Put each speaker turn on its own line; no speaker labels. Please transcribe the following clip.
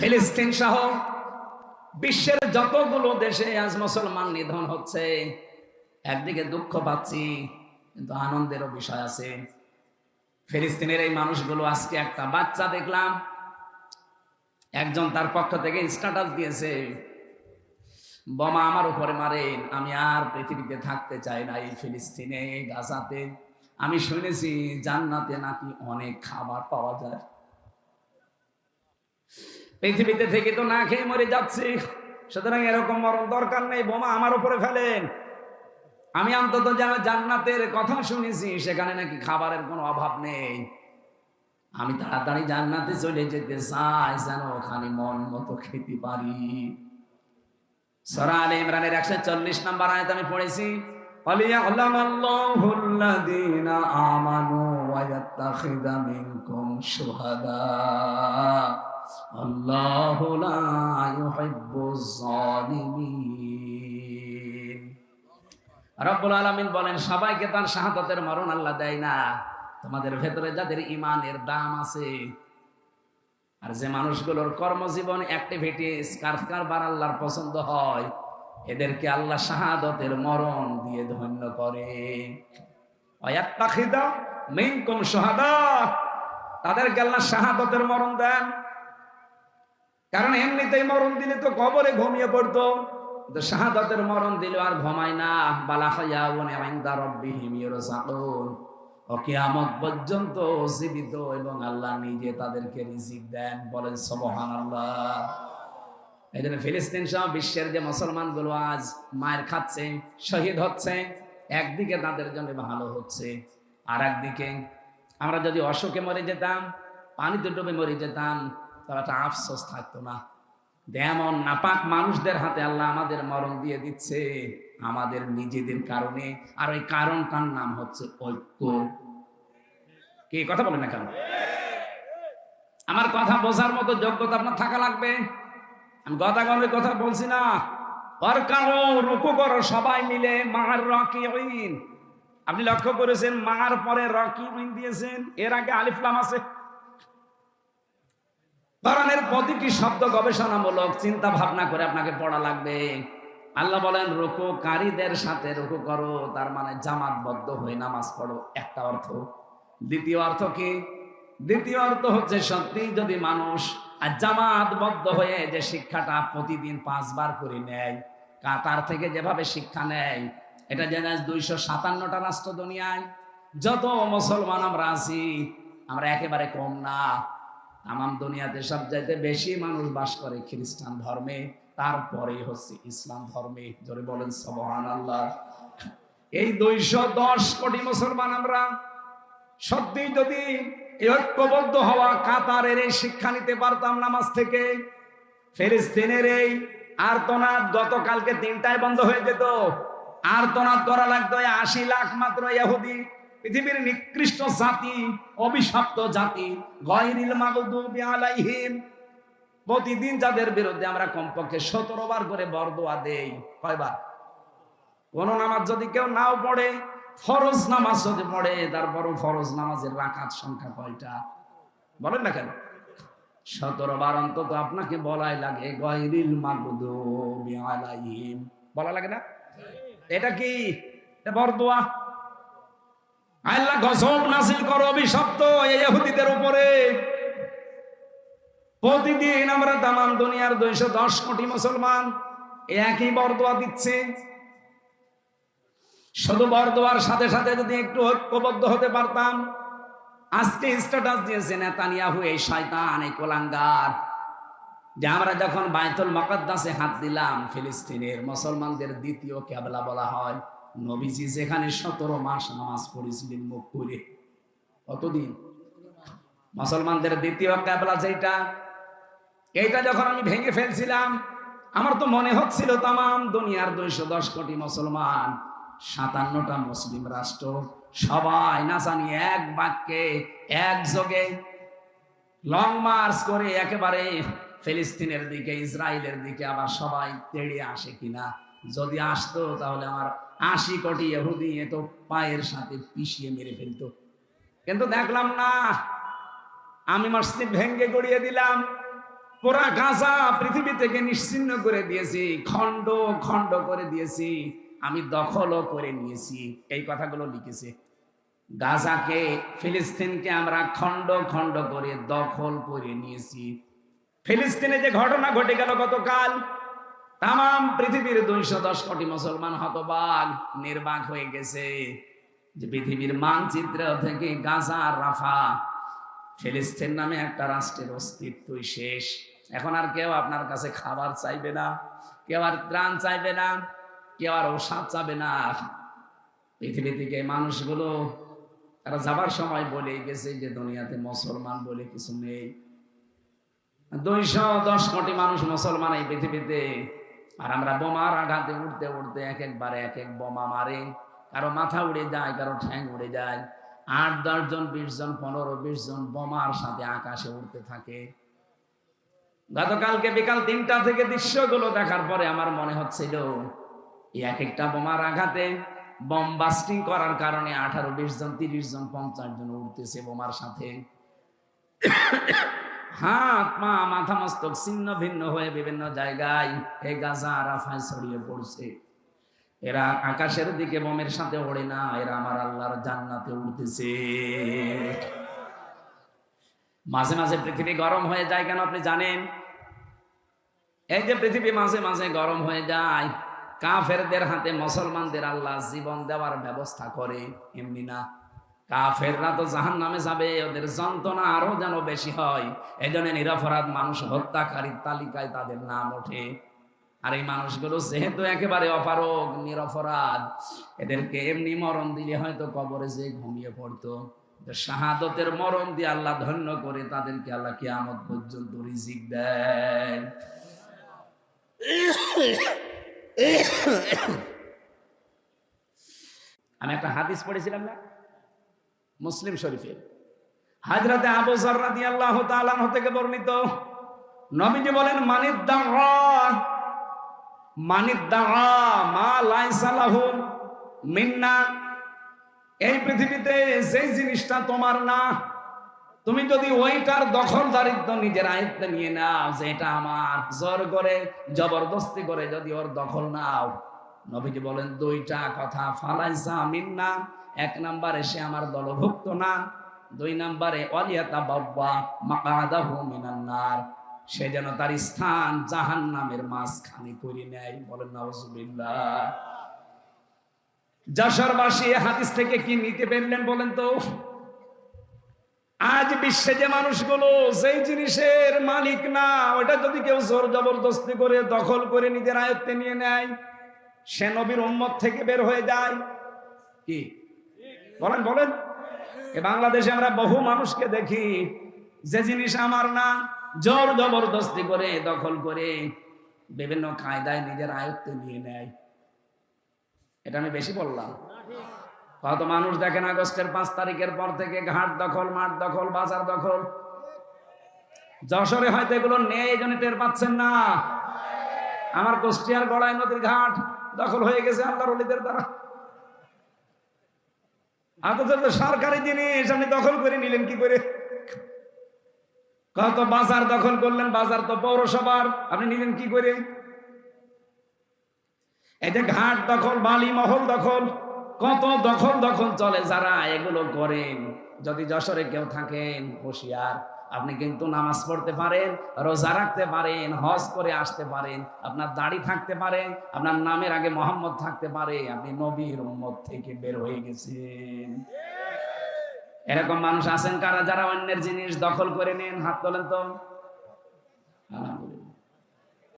ফিলিস্তিন সহ বিশ্বের যতগুলো দেশে আজ মুসলমান নিধন হচ্ছে, একদিকে দুঃখ পাচ্ছি, কিন্তু আনন্দেরও বিষয় আছে। ফিলিস্তিনের এই মানুষগুলো আজকে একটা বাচ্চা দেখলাম, একজন তার পক্ষ থেকে স্ট্যাটাস দিয়েছে, বোমা আমার উপরে মারেন আমি আর পৃথিবীতে থাকতে চাই না এই ফিলিস্তিনে, গাজাতে। আমি শুনেছি জান্নাতে নাকি অনেক খাবার পাওয়া যায়। পৃথিবীতে থেকে তো না খেয়ে মরে যাচ্ছি। সুতরাং এরকম মরণ দরকার নেই, বোমা আমার উপরে ফেলেন আমি অন্তত যেন জান্নাতের কথা শুনেছি, সেখানে নাকি খাবারের কোনো অভাব নেই। আমি তাড়াতাড়ি জান্নাতে চলে যেতে চাই, যেন ওখানে মন মতো খেতে পারি। সরাল ইমরানের একশো চল্লিশ নাম্বার আয়ত আমি পড়েছি আমানু ওয়ায়াত্তাখিদা মিনকুম সুহাদা আল্লাহ রব্বুল বলেন, সবাইকে তার শাহাদাতের মরণ আল্লাহ দেয় না। তোমাদের ভেতরে যাদের ইমানের দাম আছে, আর যে মানুষগুলোর কর্মজীবন অ্যাক্টিভিটিস কারবার আল্লাহর পছন্দ হয়, এদেরকে আল্লাহ শাহাদতের মরণ দিয়ে ধন্য করে। তাদেরকে আল্লাহ শাহাদতের মরণ দেন। কারণ এমনিতেই মরণ দিলে তো কবরে ঘুমিয়ে পড়তো। শাহাদতের মরণ দিল আর ঘুমায় না। বালা ইরসাকুন ও পর্যন্ত জীবিত এবং আল্লাহ নিজে তাদেরকে রিজিক দেন। বলেন এই জন্য ফিলিস্তিন সহ বিশ্বের যে মুসলমানগুলো আজ মায়ের খাচ্ছে, শহীদ হচ্ছে, একদিকে তাদের জন্য ভালো হচ্ছে আর একদিকে আমরা যদি অশোকে মরে যেতাম, পানিতে ডুবে মরে যেতাম তাহলে একটা আফসোস থাকতো না। যেমন নাপাক মানুষদের হাতে আল্লাহ আমাদের মরণ দিয়ে দিচ্ছে, আমাদের নিজেদের কারণে। আর ওই কারণটার নাম হচ্ছে ঐক্য। কি কথা বলেন না কেন? আমার কথা বোঝার মতো যোগ্যতা আপনার থাকা লাগবে? আমি গতাগণের কথা বলছি না। অরকানো রুকু করো সবাই মিলে, মার রকি আপনি লক্ষ্য করেছেন, মার পরে রকি দিয়েছেন। এর আগে আলিফলাম আছে। কোরআনের প্রতিটি শব্দ গবেষণামূলক চিন্তা ভাবনা করে আপনাকে পড়া লাগবে। আল্লাহ বলেন রুকু কারীদের সাথে রুকু করো, তার মানে জামাতবদ্ধ হয়ে নামাজ পড়ো। একটা অর্থ। দ্বিতীয় অর্থ কি? দ্বিতীয় অর্থ হচ্ছে সত্যি যদি মানুষ আর জামাতবদ্ধ হয়ে যে শিক্ষাটা প্রতিদিন পাঁচবার করে নেয়, কাতার থেকে যেভাবে শিক্ষা নেয়, এটা যে দুইশো সাতান্নটা রাষ্ট্র দুনিয়ায়। যত মুসলমান আমরা আছি, আমরা একেবারে কম না। তামাম দুনিয়াতে সব চাইতে বেশি মানুষ বাস করে খ্রিস্টান ধর্মে, তারপরে হচ্ছে ইসলাম ধর্মে। জোরে বলেন সবহান আল্লাহ এই দুইশো দশ কোটি মুসলমান আমরা সত্যি যদি ঐক্যবদ্ধ হওয়া কাতারের এই শিক্ষা নিতে পারতাম নামাজ থেকে ফেরিস্তিনের এই আর্তনাদ গতকালকে তিনটায় বন্ধ হয়ে যেত। আর্তনাদ করা লাগতো আশি লাখ মাত্র ইহুদি পৃথিবীর নিকৃষ্ট জাতি, অভিশপ্ত জাতি গয়রিল মাগদুবি আলাইহিম। প্রতিদিন যাদের বিরুদ্ধে আমরা কমপক্ষে সতেরো বার করে বরদোয়া দেই। কয়বার? কোন নামাজ যদি কেউ নাও পড়ে, ফরজ নামাজ যদি পড়ে, তারপরও ফরজ নামাজের রাকাত সংখ্যা কয়টা? বলেন না কেন? সতেরো বার অন্তত আপনাকে বলাই লাগে গয়রিল মাগদুবি আলাইহিম। বলা লাগে না? এটা কি? বরদোয়া? আল্লাহ গজব নাসিল করো অভিশপ্ত এই ইহুদিদের উপরে। প্রতিদিন আমরা তামাম দুনিয়ার দুইশো দশ কোটি মুসলমান একই বরদোয়া দিচ্ছে। শুধু বরদোয়ার সাথে সাথে যদি একটু ঐক্যবদ্ধ হতে পারতাম, আজকে স্ট্যাটাস দিয়েছে নেতানিয়াহু এই শয়তান, এই কোলাঙ্গার। যে আমরা যখন বায়তুল মকদ্দাসে হাত দিলাম, ফিলিস্তিনের মুসলমানদের দ্বিতীয় কেবলা বলা হয়। নবীজি যেখানে সতেরো মাস নামাজ পড়েছিলেন মুখ করে কতদিন? মুসলমানদের দ্বিতীয় ক্যাবলা যেটা এইটা যখন আমি ভেঙে ফেলছিলাম, আমার তো মনে হচ্ছিল তাম দুনিয়ার দুইশো দশ কোটি মুসলমান, সাতান্নটা মুসলিম রাষ্ট্র, সবাই না জানি এক বাক্যে একযোগে লং মার্চ করে একেবারে ফিলিস্তিনের দিকে, ইসরায়েলের দিকে আবার সবাই তেড়ে আসে কিনা, যদি আসতো তাহলে আমার আশি কোটি এহুদি এ তো পায়ের সাথে পিষিয়ে মেরে ফেলতো। কিন্তু দেখলাম না, আমি মসজিদ ভেঙ্গে গড়িয়ে দিলাম। পুরা গাজা পৃথিবী থেকে নিশ্চিন্ন করে দিয়েছি, খণ্ড খণ্ড করে দিয়েছি, আমি দখলও করে নিয়েছি। এই কথাগুলো লিখেছে। গাজাকে, ফিলিস্তিনকে আমরা খণ্ড খণ্ড করে দখল করে নিয়েছি। ফিলিস্তিনে যে ঘটনা ঘটে গেল গতকাল তাম পৃথিবীর দুইশো দশ কোটি মুসলমান হতবাগ নির্বাক হয়ে গেছে। যে পৃথিবীর মানচিত্র থেকে গাজা, রাফা, ফিলিস্তিন নামে একটা রাষ্ট্রের অস্তিত্বই শেষ। এখন আর কেউ আপনার কাছে খাবার চাইবে না, কেউ আর ত্রাণ চাইবে না, কেউ আর ঔষধ চাবে না। পৃথিবী থেকে মানুষগুলো, তারা যাবার সময় বলে গেছে যে দুনিয়াতে মুসলমান বলে কিছু নেই। দুইশো দশ কোটি মানুষ মুসলমান এই পৃথিবীতে। আর আমরা বোমার আঘাতে উঠতে উঠতে এক একবারে এক এক বোমা মারে। কারও মাথা উড়ে যায়, কারও ঠ্যাং উড়ে যায়। আট, দশ জন, বিশ জন, পনেরো, বিশ জন বোমার সাথে আকাশে উঠতে থাকে। গতকালকে বিকাল তিনটা থেকে দৃশ্যগুলো দেখার পরে আমার মনে হচ্ছিল এক একটা বোমার আঘাতে বম বাস্টিং করার কারণে আঠারো, বিশ জন, তিরিশ জন, পঞ্চাশ জন উঠতেছে বোমার সাথে। হাত, পা, মাথা, মস্তক ছিন্ন ভিন্ন হয়ে বিভিন্ন জায়গায় এ গাজা রাফায় ছড়িয়ে পড়ছে। এরা আকাশের দিকে বোমের সাথে ওড়ে না, এরা আমার আল্লাহর জান্নাতে উঠতেছে মাঝে মাঝে পৃথিবী গরম হয়ে যায় কেন আপনি জানেন? এই যে পৃথিবী মাঝে মাঝে গরম হয়ে যায়, কাফেরদের হাতে মুসলমানদের আল্লাহ জীবন দেওয়ার ব্যবস্থা করে, এমনি না। কাফেররা তো জাহান নামে যাবে, ওদের যন্ত্রণা আরও যেন বেশি হয়। এই জন্য নিরপরাধ মানুষ হত্যাকারীর তালিকায় তাদের নাম ওঠে। আর এই মানুষগুলো যেহেতু একেবারে অপারগ, নিরপরাধ, এদেরকে এমনি মরণ দিলে হয়তো কবরে যে ঘুমিয়ে পড়তো। শাহাদতের মরণ দিয়ে আল্লাহ ধন্য করে তাদেরকে আল্লাহ কিয়ামত পর্যন্ত রিজিক দেয় আমি একটা হাদিস পড়েছিলাম না? মুসলিম শরীফের। হাজরাতে আবু জাররাদি আল্লাহ তাআলা থেকে বর্ণিত, নবীজি বলেন মানিদ্দারা মানিদ্দারা মা লাইসা লাহু মিন্না। এই পৃথিবীতে যে জিনিসটা তোমার না, তুমি যদি ওইটার দখলদারিত্ব নিজের আয়ত্তে নিয়ে নাও যে এটা আমার, জোর করে, জবরদস্তি করে যদি ওর দখল নাও। নবীজি বলেন, দুইটা কথা, ফালাইসা মিন্না এক নাম্বারে সে আমার দলভুক্ত না, দুই নাম্বারে অলিয়াতা বাব্বা মাকাদাহু মিনান্নার সে যেন তার স্থান জাহান নামের মাঝখানে করে নেয়, বলেন যশোরবাসী এ হাদিস থেকে কি নিতে পারলেন বলেন তো? আজ বিশ্বে যে মানুষগুলো যেই জিনিসের মালিক না, ওটা যদি কেউ জোর জবরদস্তি করে, দখল করে নিজের আয়ত্তে নিয়ে নেয়, সে নবীর উম্মত থেকে বের হয়ে যায়। কি? বলেন বলেন। বাংলাদেশে আমরা বহু মানুষকে দেখি, যে জিনিস আমার না জোর জবরদস্তি করে, দখল করে, বিভিন্ন কায়দায় নিজের আয়ত্তে নিয়ে নেয়। এটা আমি বেশি বললাম। কত মানুষ দেখেন আগস্টের পাঁচ তারিখের পর থেকে ঘাট দখল, মাঠ দখল, বাজার দখল। যশোরে হয়তো এগুলো নেই জন্য টের পাচ্ছেন না। আমার কুষ্টিয়ার গড়াই নদীর ঘাট দখল হয়ে গেছে আল্লাহর দ্বারা। তো সরকারি জিনিস আপনি দখল করে নিলেন কি করে? কত বাজার দখল করলেন, বাজার তো পৌরসভার, আপনি নিলেন কি করে? এই যে ঘাট দখল, বালি মহল দখল, কত দখল দখল চলে যারা, এগুলো করেন। যদি যশোরে কেউ থাকেন, হুঁশিয়ার। আপনি কিন্তু নামাজ পড়তে পারেন, রোজা রাখতে পারেন, হজ করে আসতে পারেন, আপনার দাড়ি থাকতে পারে, আপনার নামের আগে মোহাম্মদ থাকতে পারে, আপনি নবীর উম্মত থেকে বের হয়ে গেছেন। এরকম মানুষ আছেন কারা? যারা অন্যের জিনিস দখল করে নেন, হাত তোলেন তো।